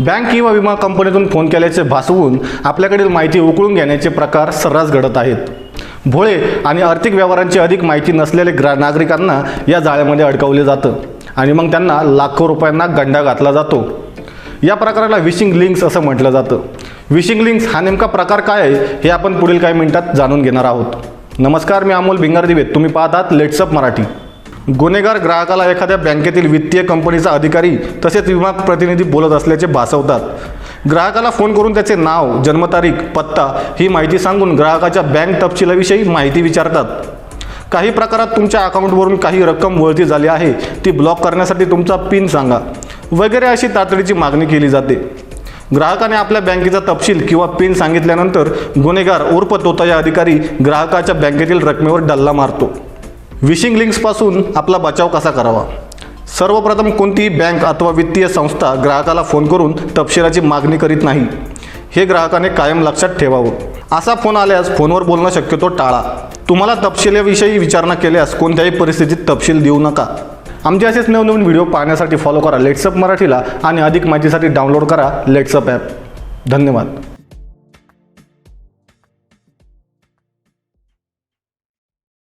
Bank किंवा विमा कंपनीतून फोन केल्याचे भासवून आपल्याकडील माहिती उकळून घेण्याचे प्रकार सर्रास घडत आहेत. भोळे आणि आर्थिक व्यवहारांची अधिक माहिती नसलेले ग्रा नागरिकांना या जाळ्यामध्ये अडकवले जातं आणि मग त्यांना लाखो रुपयांना गंडा घातला जातो. या प्रकाराला विशिंग लिंक्स असं म्हटलं जातं. विशिंग लिंक्स हा नेमका प्रकार काय आहे हे आपण पुढील काही मिनिटात जाणून घेणार आहोत. नमस्कार मी अमोल भिंगारदिवेत तुम्ही पाहतात लेट्सअप मराठी. गुन्हेगार ग्राहकाला एखाद्या बँकेतील वित्तीय कंपनीचा अधिकारी तसेच विमा प्रतिनिधी बोलत असल्याचे भासवतात. ग्राहकाला फोन करून त्याचे नाव जन्मतारीख पत्ता ही माहिती सांगून ग्राहकाच्या बँक तपशिलाविषयी माहिती विचारतात. काही प्रकारात तुमच्या अकाउंटवरून काही रक्कम वळती झाली आहे ती ब्लॉक करण्यासाठी तुमचा पिन सांगा वगैरे अशी तातडीची मागणी केली जाते. ग्राहकाने आपल्या बँकेचा तपशील किंवा पिन सांगितल्यानंतर गुन्हेगार उर्फ तोताया अधिकारी ग्राहकाच्या बँकेतील रकमेवर डल्ला मारतो. विशिंग लिंक्सपासून आपला बचाव कसा करावा? सर्वप्रथम कोणतीही बँक अथवा वित्तीय संस्था ग्राहकाला फोन करून तपशिलाची मागणी करीत नाही. हे ग्राहकाने कायम लक्षात ठेवावं. असा फोन आल्यास फोनवर बोलणं शक्यतो टाळा. तुम्हाला तपशिलाविषयी विचारणा केल्यास कोणत्याही परिस्थितीत तपशील देऊ नका. आमचे असेच नवनवीन व्हिडिओ पाहण्यासाठी फॉलो करा. लेट्सअप मराठीला आणि अधिक माहितीसाठी डाउनलोड करा लेट्सअप ॲप धन्यवाद.